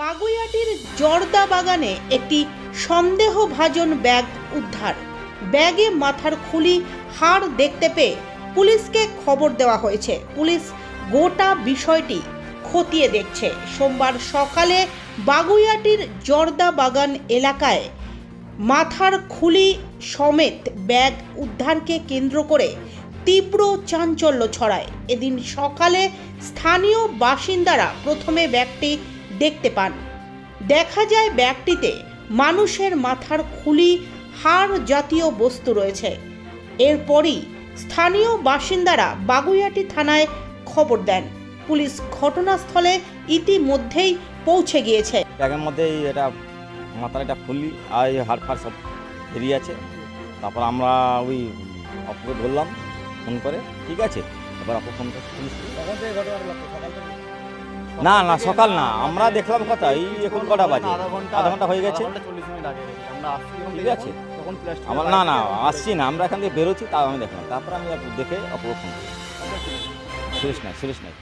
বাগুইয়াটির জর্দা বাগানে একটি সন্দেহভাজন ব্যাগ উদ্ধার। ব্যাগে মাথার খুলি, হাড় দেখতে পেয়ে পুলিশকে খবর দেওয়া হয়েছে। পুলিশ গোটা বিষয়টি খতিয়ে দেখছে। সোমবার সকালে বাগুইয়াটির জর্দা বাগান এলাকায় মাথার খুলি সমেত ব্যাগ উদ্ধারকে কেন্দ্র করে তীব্র চাঞ্চল্য ছড়ায়। এদিন সকালে স্থানীয় বাসিন্দারা প্রথমে ব্যাগটি দেখতে পান। দেখা যায় ব্যাগটিতে মানুষের মাথার খুলি, হাড় জাতীয় বস্তু রয়েছে। এরপরই স্থানীয় বাসিন্দারা বাগুইয়াটি থানায় খবর দেন। পুলিশ ঘটনাস্থলে ইতিমধ্যেই পৌঁছে গিয়েছে। ব্যাগের মধ্যে এটা মাথার একটা খুলি আর হাড় ফাড় সব বেরিয়ে আছে। তারপর আমরা ওই অপুকে বললাম ফোন করে, ঠিক আছে? এবার অপু ফোন করে পুলিশকে না না সকাল না। আমরা দেখলাম কথা এই এখন কটা বাজে? আধা ঘণ্টা হয়ে গেছে। ঠিক আছে। আমার না না আসছি না। আমরা এখান থেকে বেরোচ্ছি তাও আমি দেখলাম তারপর আমি দেখে অপুকে ফোন করি সুরেশ নাই সুরেশ নাই।